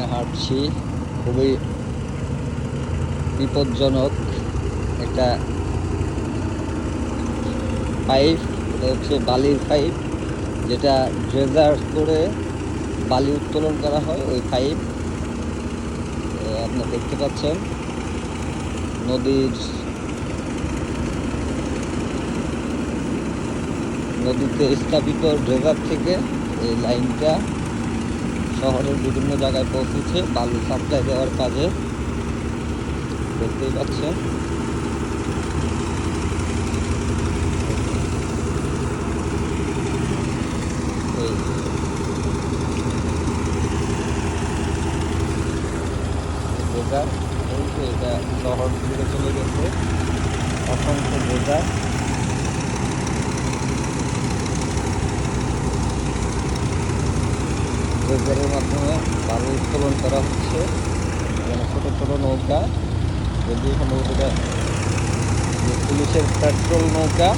লাইনে হাঁটছি। খুবই বিপজ্জনক একটা পাইপ এটা হচ্ছে বালির পাইপ যেটা ড্রেজার করে বালি উত্তোলন করা হয় ওই পাইপ আপনারা দেখতে পাচ্ছেন নদীর নদীতে স্থাপিত ড্রেজার থেকে এই লাইনটা শহরের বিভিন্ন জায়গায় পৌঁছেছে, বালু সাপ্লাই দেওয়ার কাজে। দেখতেই পাচ্ছেন। এটা শহর জুড়ে চলে গেছে। অসংখ্য ড্রেজার ড্রেজারের মাধ্যমে বালু উত্তোলন করা হচ্ছে। ছোটো ছোটো নৌকা। যদি নৌকাটা পুলিশের পেট্রোল নৌকা।